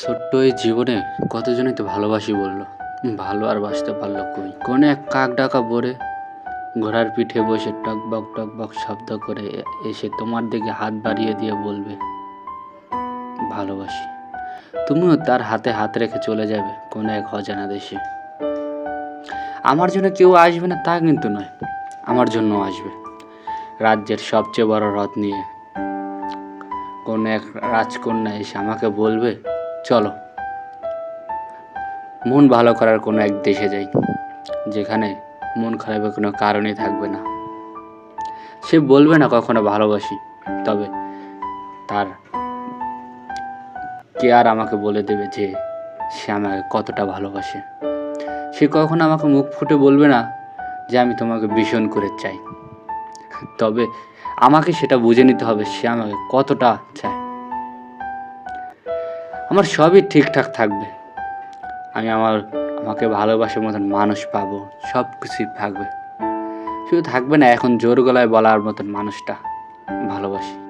ছোট্ট এই জীবনে কতজনই তো ভালোবাসি বলল। ভালো আর বাসতে পারল কই? কোন এক কাক ডাকা ভোরে ঘোড়ার পিঠে বসে টকবক টকবক শব্দ করে এসে তোমার দিকে হাত বাড়িয়ে দিয়ে বলবে, ভালোবাসি। তুমিও তার হাতে হাত রেখে চলে যাবে কোনো এক অজানা দেশে। আমার জন্য কেউ আসবে না তা কিন্তু নয়, আমার জন্য আসবে। রাজ্যের সবচেয়ে বড় রথ নিয়ে কোন এক রাজকন্যা এসে আমাকে বলবে চলো। মন ভালো করার কোনো এক দেশে যাই, যেখানে মন খারাপের কোনো কারণই থাকবে না। সে বলবে না কখনো ভালোবাসি, তবে তার কে আর আমাকে বলে দেবে যে সে আমাকে কতটা ভালোবাসে। সে কখনো আমাকে মুখ ফুটে বলবে না যে আমি তোমাকে ভীষণ করে চাই। তবে আমাকে সেটা বুঝে নিতে হবে, সে আমাকে কতটা চায়। আমার সবই ঠিকঠাক থাকবে। আমি আমার আমাকে ভালোবাসার মতন মানুষ পাবো সব কিছুই থাকবে। শুধু থাকবে না, এখন জোর গলায় বলার মতন মানুষটা ভালোবাসি।